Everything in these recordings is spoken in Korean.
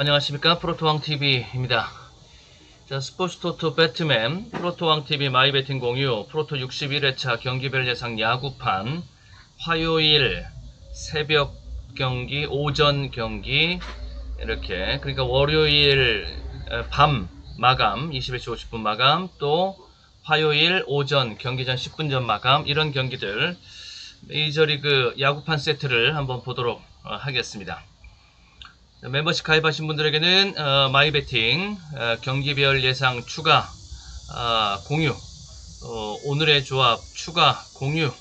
안녕하십니까 프로토왕TV입니다. 자 스포츠토토 배트맨 프로토왕TV 마이베팅 공유 프로토 61회차 경기별 예상 야구판 화요일 새벽 경기 오전 경기 이렇게 그러니까 월요일 에, 밤 마감 21시 50분 마감 또 화요일 오전 경기 전 10분 전 마감 이런 경기들 메이저리그 야구판 세트를 한번 보도록 어, 하겠습니다. 자, 멤버십 가입하신 분들에게는 어, 마이베팅 어, 경기별 예상 추가 아, 공유 어, 오늘의 조합 추가 공유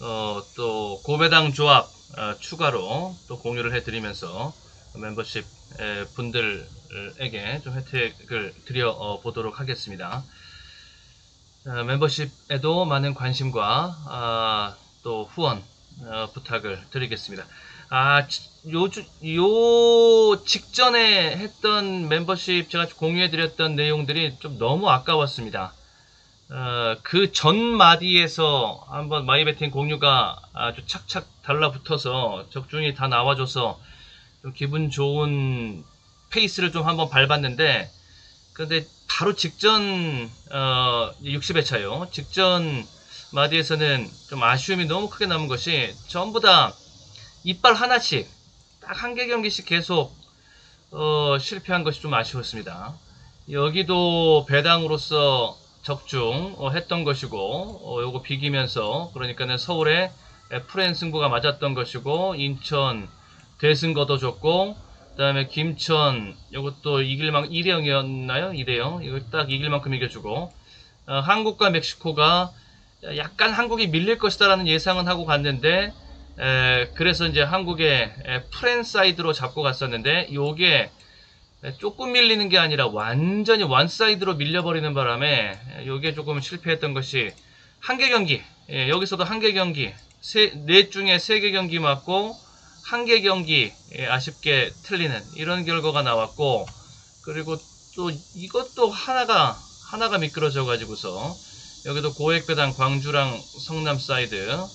어, 또 고배당 조합 어, 추가로 또 공유를 해드리면서 멤버십 에, 분들에게 좀 혜택을 드려 어, 보도록 하겠습니다. 어, 멤버십에도 많은 관심과 아, 또 후원 어, 부탁을 드리겠습니다. 아, 지- 요주, 요 직전에 했던 멤버십 제가 공유해 드렸던 내용들이 좀 너무 아까웠습니다. 어, 그 전 마디에서 한번 마이베팅 공유가 아주 착착 달라붙어서 적중이 다 나와줘서 좀 기분 좋은 페이스를 좀 한번 밟았는데, 근데 바로 직전, 어, 60회 차요. 직전 마디에서는 좀 아쉬움이 너무 크게 남은 것이 전부 다 이빨 하나씩 딱 한 개 경기씩 계속 어, 실패한 것이 좀 아쉬웠습니다. 여기도 배당으로서 적중 어, 했던 것이고 어, 요거 비기면서 그러니까는 서울에 프렌 승부가 맞았던 것이고 인천 대승 거둬줬고 그 다음에 김천 요것도 이길 만 2대 0이었나요? 2대 0 이거 딱 이길 만큼 이겨주고 어, 한국과 멕시코가 약간 한국이 밀릴 것이다 라는 예상은 하고 갔는데 에, 그래서 이제 한국의 에, 프렌 사이드로 잡고 갔었는데 요게 에, 조금 밀리는 게 아니라 완전히 원 사이드로 밀려버리는 바람에 에, 요게 조금 실패했던 것이 한 개 경기. 예, 여기서도 한 개 경기. 세, 넷 중에 세 개 경기 맞고 한 개 경기 예, 아쉽게 틀리는 이런 결과가 나왔고 그리고 또 이것도 하나가 하나가 미끄러져 가지고서 여기도 고액배당 광주랑 성남 사이드 어,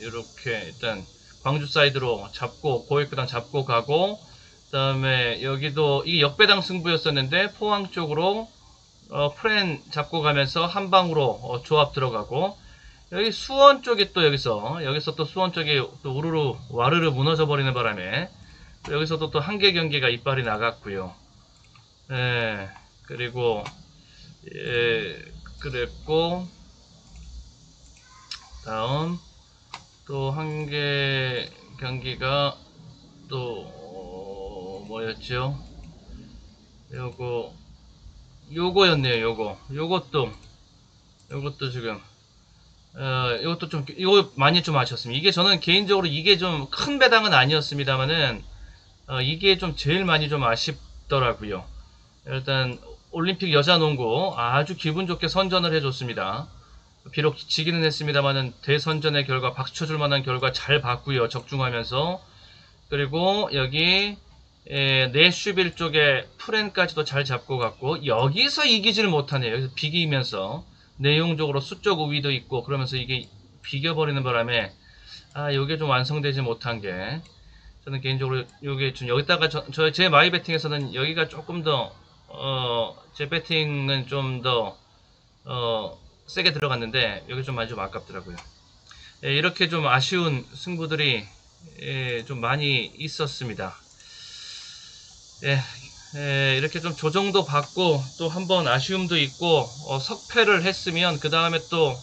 이렇게 일단 광주 사이드로 잡고 고액배당 잡고 가고 그 다음에 여기도 이 역배당 승부였었는데 포항 쪽으로 어, 프렌 잡고 가면서 한 방으로 어, 조합 들어가고 여기 수원 쪽이 또 여기서 여기서 또 수원 쪽이 또 우르르 와르르 무너져 버리는 바람에 또 여기서도 또 한 개 경기가 이빨이 나갔고요. 예, 그리고 예, 그랬고 다음 또 한 개 경기가 또 어, 뭐였죠? 요거 요거였네요. 요거 요것도 요것도 지금 어 이것도 좀 이거 많이 좀 아쉬웠습니다. 이게 저는 개인적으로 이게 좀 큰 배당은 아니었습니다만은 어, 이게 좀 제일 많이 좀 아쉽더라고요. 일단 올림픽 여자 농구 아주 기분 좋게 선전을 해줬습니다. 비록 지기는 했습니다만은 대선전의 결과 박수 쳐줄 만한 결과 잘 봤고요. 적중하면서 그리고 여기 에, 내슈빌 쪽에 프렌까지도 잘 잡고 갔고 여기서 이기질 못하네요. 여기서 비기면서 내용적으로 수적 우위도 있고 그러면서 이게 비겨버리는 바람에 아 이게 좀 완성되지 못한 게 저는 개인적으로 이게 좀 여기다가 저, 저- 제 마이 베팅에서는 여기가 조금 더 어, 제 배팅은 좀 더, 어, 세게 들어갔는데, 여기 좀 많이 좀 아깝더라고요. 예, 이렇게 좀 아쉬운 승부들이, 예, 좀 많이 있었습니다. 예, 예, 이렇게 좀 조정도 받고, 또 한번 아쉬움도 있고, 어, 석패를 했으면, 그 다음에 또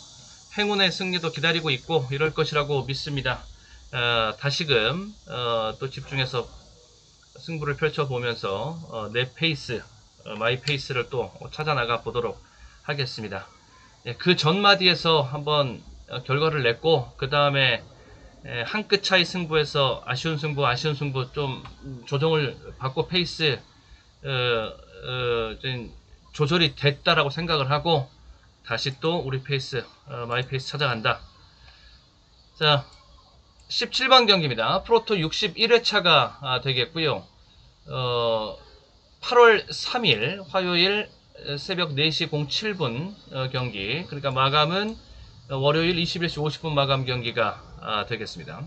행운의 승리도 기다리고 있고, 이럴 것이라고 믿습니다. 어, 다시금, 어, 또 집중해서 승부를 펼쳐보면서, 어, 내 페이스, 어, 마이 페이스를 또 찾아 나가 보도록 하겠습니다. 예, 그 전마디에서 한번 어, 결과를 냈고 그 다음에 한 끗 차이 승부에서 아쉬운 승부, 아쉬운 승부 좀 조정을 받고 페이스 어, 어, 좀 조절이 됐다라고 생각을 하고 다시 또 우리 페이스, 어, 마이 페이스 찾아간다. 자, 17번 경기입니다. 프로토 61회차가 되겠고요. 어, 8월 3일 화요일 어, 새벽 4시 07분 어, 경기 그러니까 마감은 어, 월요일 21시 50분 마감 경기가 아, 되겠습니다.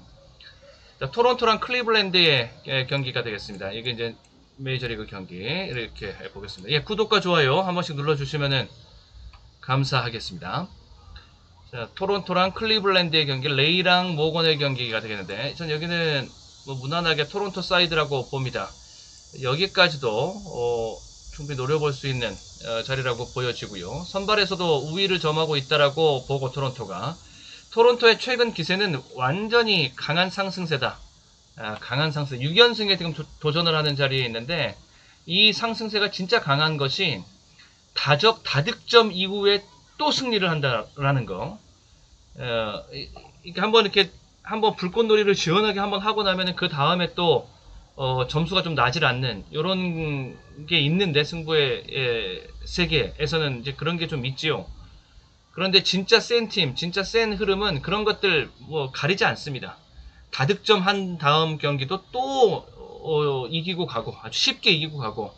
자, 토론토랑 클리블랜드의 에, 경기가 되겠습니다. 이게 이제 메이저리그 경기 이렇게 보겠습니다. 예, 구독과 좋아요 한 번씩 눌러주시면은 감사하겠습니다. 자, 토론토랑 클리블랜드의 경기, 레이랑 모건의 경기가 되겠는데, 전 여기는 뭐 무난하게 토론토 사이드라고 봅니다. 여기까지도 어, 충분히 노려볼 수 있는 어, 자리라고 보여지고요. 선발에서도 우위를 점하고 있다라고 보고 토론토가 토론토의 최근 기세는 완전히 강한 상승세다. 아, 강한 상승, 6연승에 지금 도, 도전을 하는 자리에 있는데 이 상승세가 진짜 강한 것이 다적 다득점 이후에 또 승리를 한다라는 거. 어, 한번 이렇게 한번 불꽃놀이를 시원하게 한번 하고 나면은 그 다음에 또 어, 점수가 좀 나질 않는 이런 게 있는데 승부의 예, 세계에서는 이제 그런 게 좀 있지요. 그런데 진짜 센 팀, 진짜 센 흐름은 그런 것들 뭐 가리지 않습니다. 다득점 한 다음 경기도 또 어, 이기고 가고 아주 쉽게 이기고 가고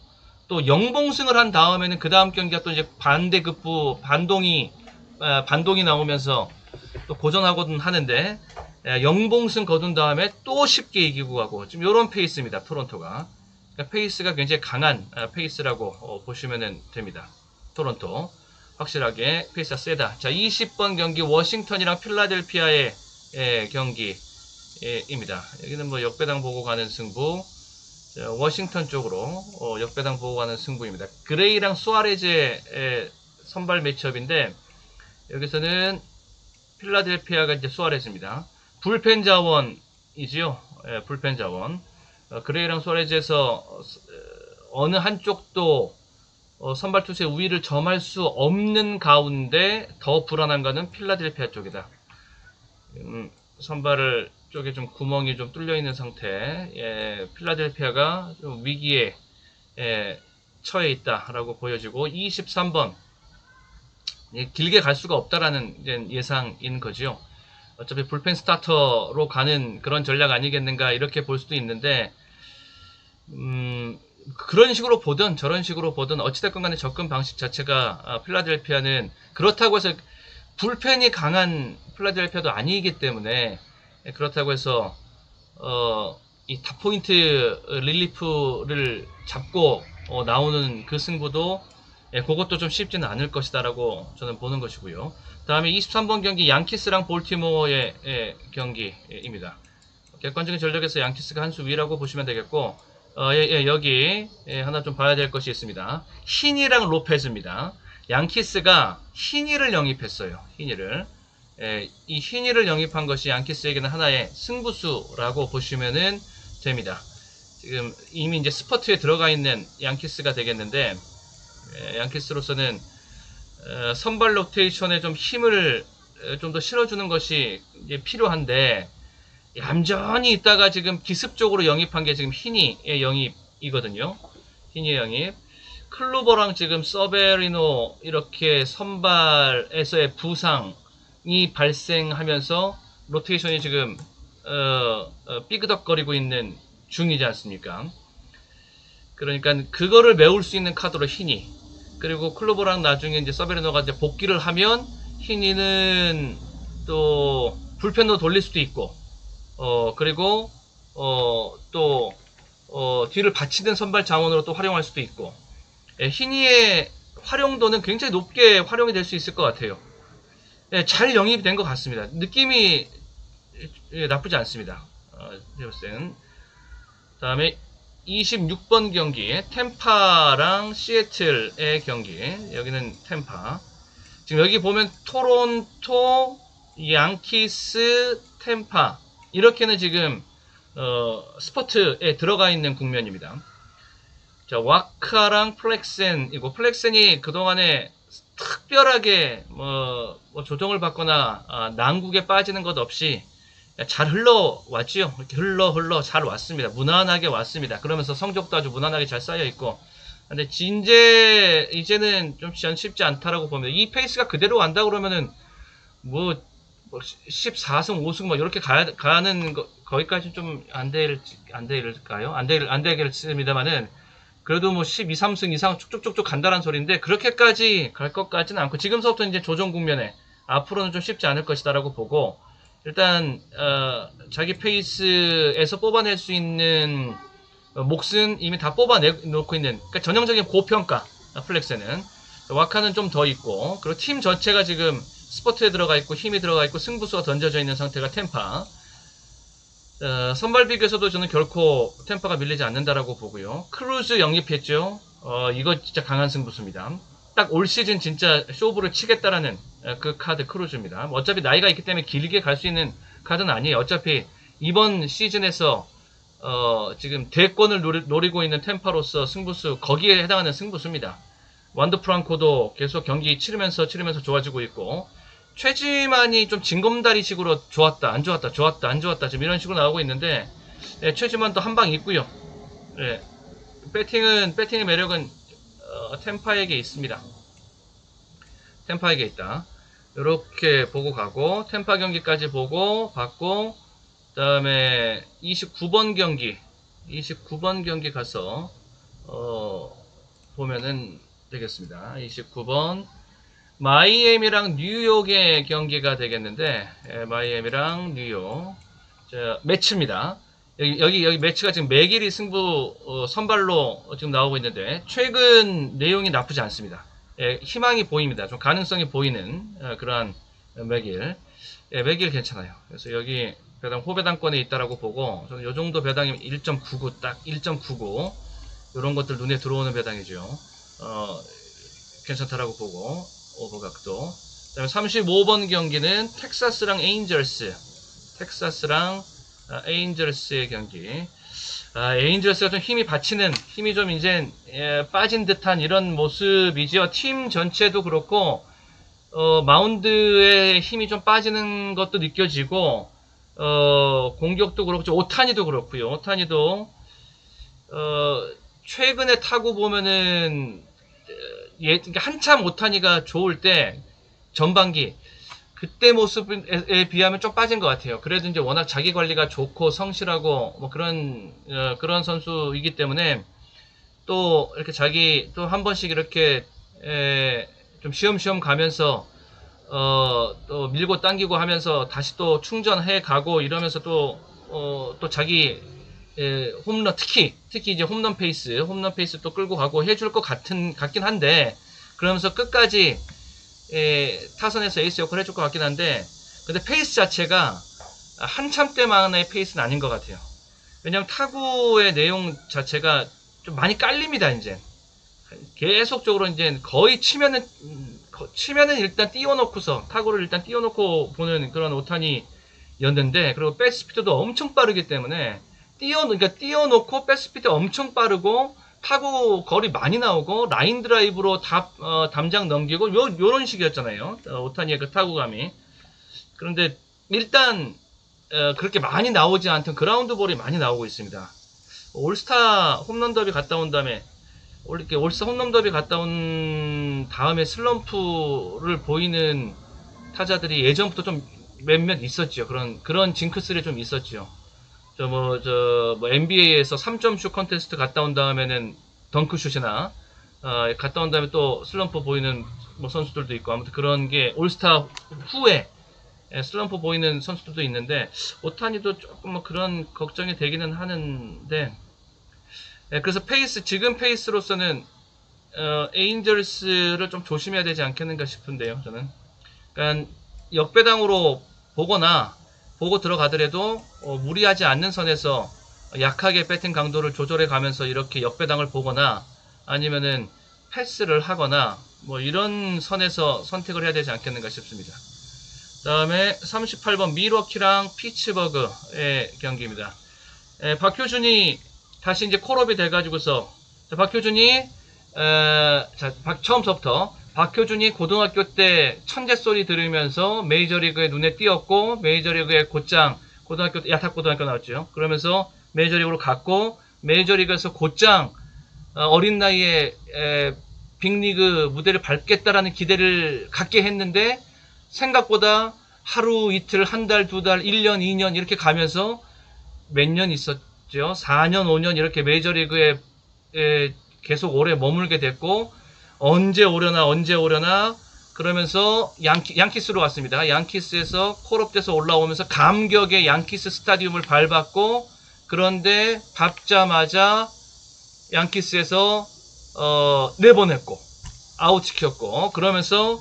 또 영봉승을 한 다음에는 그 다음 경기가 또 이제 반대급부 반동이 아, 반동이 나오면서 또 고전하거든 하는데 예, 영봉승 거둔 다음에 또 쉽게 이기고 가고. 지금 이런 페이스입니다 토론토가. 그러니까 페이스가 굉장히 강한 아, 페이스라고 어, 보시면 됩니다 토론토. 확실하게 페이스가 세다. 자 20번 경기 워싱턴이랑 필라델피아의 예, 경기입니다. 여기는 뭐 역배당 보고 가는 승부. 자, 워싱턴 쪽으로 어, 역배당 보고 가는 승부입니다. 그레이랑 수아레즈의 예, 선발 매치업인데 여기서는 필라델피아가 이제 수아레즈입니다. 불펜 자원이지요. 예, 불펜 자원. 어, 그레이랑 수아레즈에서 어, 어느 한쪽도 어, 선발 투수의 우위를 점할 수 없는 가운데 더 불안한 거는 필라델피아 쪽이다. 음, 선발을 쪽에 좀 구멍이 좀 뚫려 있는 상태. 예, 필라델피아가 좀 위기에 예, 처해 있다라고 보여지고 23번 예, 길게 갈 수가 없다라는 예상인 거죠. 어차피 불펜 스타터로 가는 그런 전략 아니겠는가 이렇게 볼 수도 있는데 음, 그런 식으로 보든 저런 식으로 보든 어찌됐건 간에 접근 방식 자체가 아, 필라델피아는 그렇다고 해서 불펜이 강한 필라델피아도 아니기 때문에 예, 그렇다고 해서 어, 이 다포인트 릴리프를 잡고 어, 나오는 그 승부도 예, 그것도 좀 쉽지는 않을 것이다라고 저는 보는 것이고요. 다음에 23번 경기 양키스랑 볼티모어의 예, 경기입니다. 객관적인 전력에서 양키스가 한 수 위라고 보시면 되겠고 어, 예, 예, 여기 예, 하나 좀 봐야 될 것이 있습니다. 히니랑 로페즈입니다. 양키스가 히니를 영입했어요. 히니를 예, 이 히니를 영입한 것이 양키스에게는 하나의 승부수라고 보시면 됩니다. 지금 이미 이제 스퍼트에 들어가 있는 양키스가 되겠는데 예, 양키스로서는 어, 선발 로테이션에 좀 힘을 좀 더 실어주는 것이 필요한데 얌전히 있다가 지금 기습적으로 영입한 게 지금 히니의 영입이거든요. 히니의 영입. 클로버랑 지금 서베리노 이렇게 선발에서의 부상이 발생하면서 로테이션이 지금 어, 어, 삐그덕거리고 있는 중이지 않습니까? 그러니까 그거를 메울 수 있는 카드로 히니 그리고 클로버랑 나중에 이제 서베르노가 이제 복귀를 하면 히니는 또 불펜도 돌릴 수도 있고 어 그리고 어또 어, 뒤를 받치는 선발 자원으로 또 활용할 수도 있고 예, 히니의 활용도는 굉장히 높게 활용이 될 수 있을 것 같아요. 예, 잘 영입이 된 것 같습니다. 느낌이 예, 나쁘지 않습니다. 어, 제가 때는 다음에 26번 경기 템파랑 시애틀의 경기. 여기는 템파. 지금 여기 보면 토론토 양키스 템파. 이렇게는 지금 어, 스포트에 들어가 있는 국면입니다. 자 와카랑 플렉센이고 플렉센이 그동안에 특별하게 뭐, 뭐 조정을 받거나 아, 난국에 빠지는 것 없이 잘 흘러왔지요. 이렇게 흘러 흘러 잘 왔습니다. 무난하게 왔습니다. 그러면서 성적도 아주 무난하게 잘 쌓여 있고. 근데 진제 이제는 좀전 쉽지 않다라고 봅니다. 이 페이스가 그대로 간다 그러면은 뭐, 뭐 14승 5승 뭐 이렇게 가, 가는 거, 거기까지 좀안 될 안 될까요? 안 될 안 되겠습니다만은 그래도 뭐 12, 3승 이상 쭉쭉쭉쭉 간다는 소리인데 그렇게까지 갈 것까지는 않고 지금서부터 이제 조정 국면에 앞으로는 좀 쉽지 않을 것이다라고 보고 일단 어, 자기 페이스에서 뽑아낼 수 있는 어, 몫은 이미 다 뽑아내놓고 있는 그러니까 전형적인 고평가 아, 플렉스는. 와카는 좀 더 있고 그리고 팀 전체가 지금 스포트에 들어가 있고 힘이 들어가 있고 승부수가 던져져 있는 상태가 템파. 어, 선발 비교에서도 저는 결코 템파가 밀리지 않는다라고 보고요. 크루즈 영입했죠. 어, 이거 진짜 강한 승부수입니다 딱 올 시즌 진짜 쇼부를 치겠다라는 어, 그 카드 크루즈입니다 뭐 어차피 나이가 있기 때문에 길게 갈 수 있는 카드는 아니에요 어차피 이번 시즌에서 어, 지금 대권을 노리, 고 있는 템파로서 승부수 거기에 해당하는 승부수입니다. 완드 프랑코도 계속 경기 치르면서 치르면서 좋아지고 있고 최지만이 좀 징검다리식으로 좋았다 안 좋았다 좋았다 안 좋았다 지금 이런 식으로 나오고 있는데 예, 최지만도 한 방 있고요. 예, 배팅은 배팅의 매력은 어, 템파에게 있습니다. 템파에게 있다. 이렇게 보고 가고 템파 경기까지 보고 받고 그 다음에 29번 경기 29번 경기 가서 어, 보면은 되겠습니다. 29번 마이애미랑 뉴욕의 경기가 되겠는데 예, 마이애미랑 뉴욕 자, 매치입니다. 여기, 여기 여기 매치가 지금 매길이 승부 어, 선발로 지금 나오고 있는데 최근 내용이 나쁘지 않습니다. 예, 희망이 보입니다. 좀 가능성이 보이는 어, 그러한 매길. 예, 매길 괜찮아요. 그래서 여기 배당 호배당권에 있다라고 보고 저는 이 정도 배당이면 1.99 딱 1.99 이런 것들 눈에 들어오는 배당이죠. 어, 괜찮다라고 보고 오버각도. 그다음에 35번 경기는 텍사스랑 에인절스. 텍사스랑 아, 에인절스의 경기. 아, 에인절스가 좀 힘이 받치는 힘이 좀 이제 예, 빠진 듯한 이런 모습이죠. 팀 전체도 그렇고 어, 마운드의 힘이 좀 빠지는 것도 느껴지고 어, 공격도 그렇고 오타니도 그렇고요. 오타니도 어, 최근에 타고 보면은 예, 그러니까 한참 오타니가 좋을 때 전반기 그때 모습에 비하면 좀 빠진 것 같아요. 그래도 이제 워낙 자기 관리가 좋고 성실하고 뭐 그런 어, 그런 선수이기 때문에 또 이렇게 자기 또 한 번씩 이렇게 에, 좀 쉬엄쉬엄 가면서 어, 또 밀고 당기고 하면서 다시 또 충전해 가고 이러면서 또, 어, 또 자기 에, 홈런 특히 특히 이제 홈런 페이스 홈런 페이스 또 끌고 가고 해줄 것 같은 같긴 한데 그러면서 끝까지 에, 타선에서 에이스 역할을 해줄 것 같긴 한데 근데 페이스 자체가 한참 때만의 페이스는 아닌 것 같아요. 왜냐면 타구의 내용 자체가 좀 많이 깔립니다 이제 계속적으로 이제 거의 치면은 치면은 일단 띄워놓고서 타구를 일단 띄워놓고 보는 그런 오탄이였는데 그리고 백 스피드도 엄청 빠르기 때문에 띄워 그러니까 띄워놓고 백 스피드 엄청 빠르고 타구 거리 많이 나오고 라인 드라이브로 답, 어, 담장 넘기고 요, 요런 식이었잖아요 어, 오타니의 그 타구감이 그런데 일단 어, 그렇게 많이 나오지 않던 그라운드 볼이 많이 나오고 있습니다 올스타 홈런 더비 갔다 온 다음에 올- 이렇게 올스타 홈런 더비 갔다 온 다음에 슬럼프를 보이는 타자들이 예전부터 좀 몇몇 있었죠. 그런 그런 징크스를 좀 있었죠. 저 뭐 저 뭐 NBA에서 3점 슛 컨테스트 갔다 온 다음에는 덩크슛이나 어, 갔다 온 다음에 또 슬럼프 보이는 뭐 선수들도 있고 아무튼 그런 게 올스타 후에 예, 슬럼프 보이는 선수들도 있는데 오타니도 조금 뭐 그런 걱정이 되기는 하는데 예, 그래서 페이스 지금 페이스로서는 어, 에인절스를 좀 조심해야 되지 않겠는가 싶은데요. 저는 그러니까 역배당으로 보거나 보고 들어가더라도 어, 무리하지 않는 선에서 약하게 배팅 강도를 조절해 가면서 이렇게 역배당을 보거나 아니면은 패스를 하거나 뭐 이런 선에서 선택을 해야 되지 않겠는가 싶습니다. 다음에 38번 미러키랑 피츠버그의 경기입니다. 에, 박효준이 다시 이제 콜업이 돼가지고서 자, 박효준이 에, 자, 박- 처음서부터 박효준이 고등학교 때 천재 소리 들으면서 메이저리그에 눈에 띄었고 메이저리그에 곧장 고등학교 때 야탁 고등학교 나왔죠. 그러면서 메이저리그로 갔고 메이저리그에서 곧장 어, 어린 나이에 에, 빅리그 무대를 밟겠다라는 기대를 갖게 했는데 생각보다 하루 이틀 한 달 두 달 1년 2년 이렇게 가면서 몇 년 있었죠. 4년 5년 이렇게 메이저리그에 에, 계속 오래 머물게 됐고 언제 오려나 언제 오려나 그러면서 양키, 양키스로 갔습니다. 양키스에서 콜업돼서 올라오면서 감격의 양키스 스타디움을 밟았고 그런데 밟자마자 양키스에서 어, 내보냈고 아웃 시켰고 그러면서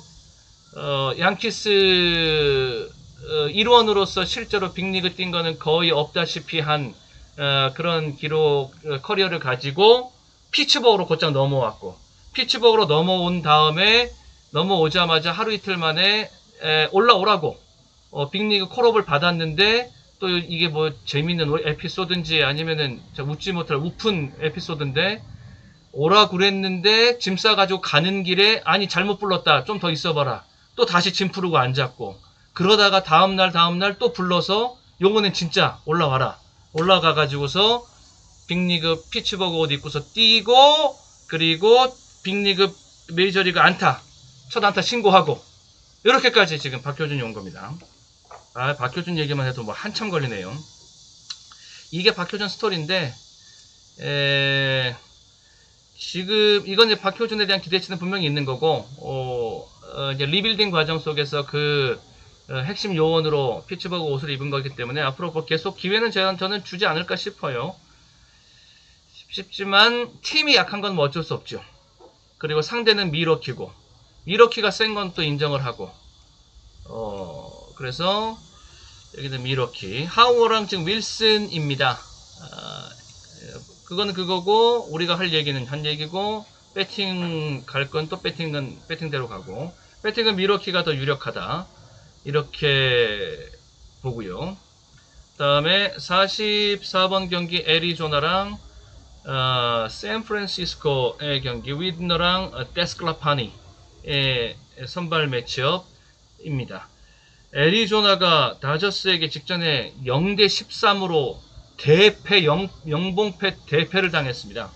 어, 양키스 어, 일원으로서 실제로 빅리그 뛴 거는 거의 없다시피 한 어, 그런 기록 어, 커리어를 가지고 피츠버그로 곧장 넘어왔고 피츠버그로 넘어온 다음에 넘어오자마자 하루 이틀 만에 에, 올라오라고 어, 빅리그 콜업을 받았는데 또 이게 뭐 재밌는 에피소드인지 아니면은 저 웃지 못할 우픈 에피소드인데 오라 그랬는데 짐 싸가지고 가는 길에 아니 잘못 불렀다. 좀 더 있어봐라. 또 다시 짐 풀고 앉았고. 그러다가 다음날 다음날 또 불러서 요거는 진짜 올라와라. 올라가 가지고서 빅리그 피츠버그 옷 입고서 뛰고 그리고 빅리그 메이저리그 안타 첫 안타 신고하고 이렇게까지 지금 박효준이 온 겁니다. 아 박효준 얘기만 해도 뭐 한참 걸리네요. 이게 박효준 스토리인데 에, 지금 이건 이제 박효준에 대한 기대치는 분명히 있는 거고 어, 어, 이제 리빌딩 과정 속에서 그 어, 핵심 요원으로 피츠버그 옷을 입은 거기 때문에 앞으로 뭐 계속 기회는 저는, 주지 않을까 싶어요. 싶지만 팀이 약한 건 뭐 어쩔 수 없죠. 그리고 상대는 미러키고 미러키가 센 건 또 인정을 하고 어 그래서 여기는 미러키 하우어랑 지금 윌슨입니다. 아, 그거는 그거고 우리가 할 얘기는 한 얘기고 배팅 갈 건 또 배팅은 배팅대로 가고 배팅은 미러키가 더 유력하다 이렇게 보고요. 다음에 44번 경기 애리조나랑 어, 샌프란시스코의 경기 위드너랑 어, 데스클라파니의 선발 매치업입니다. 애리조나가 다저스에게 직전에 0대 13으로 대패 영, 영봉패 대패를 당했습니다.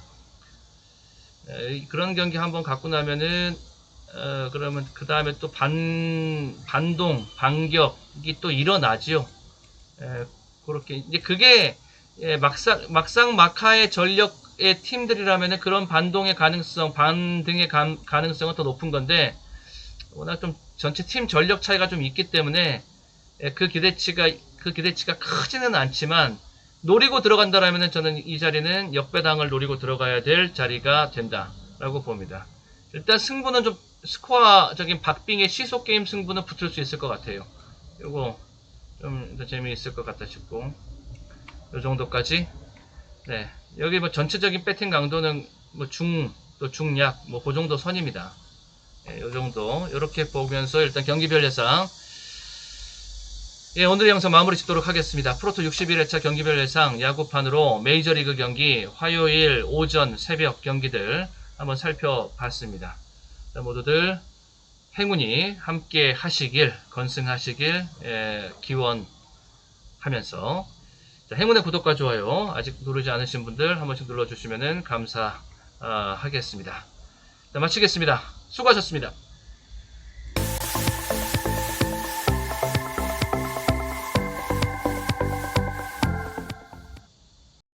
에, 그런 경기 한번 갖고 나면은 어, 그러면 그 다음에 또 반 반동 반격이 또 일어나지요. 에, 그렇게 이제 그게 예, 막상 막상 마카의 전력의 팀들이라면은 그런 반동의 가능성, 반등의 가, 가능성은 더 높은 건데 워낙 좀 전체 팀 전력 차이가 좀 있기 때문에 예, 그 기대치가 그 기대치가 크지는 않지만 노리고 들어간다라면은 저는 이 자리는 역배당을 노리고 들어가야 될 자리가 된다라고 봅니다. 일단 승부는 좀 스코어적인 박빙의 시속 게임 승부는 붙을 수 있을 것 같아요. 요거 좀 더 재미있을 것 같다 싶고 요 정도까지 네 여기 뭐 전체적인 배팅 강도는 뭐 중 또 중약 뭐 그 정도 선입니다. 네, 요 정도 이렇게 보면서 일단 경기별 예상 예, 오늘의 영상 마무리 짓도록 하겠습니다. 프로토 61회차 경기별 예상 야구판으로 메이저리그 경기 화요일 오전 새벽 경기들 한번 살펴봤습니다. 자, 모두들 행운이 함께 하시길 건승하시길 예, 기원하면서 자, 행운의 구독과 좋아요 아직 누르지 않으신 분들 한 번씩 눌러주시면 감사하겠습니다. 자, 마치겠습니다. 수고하셨습니다.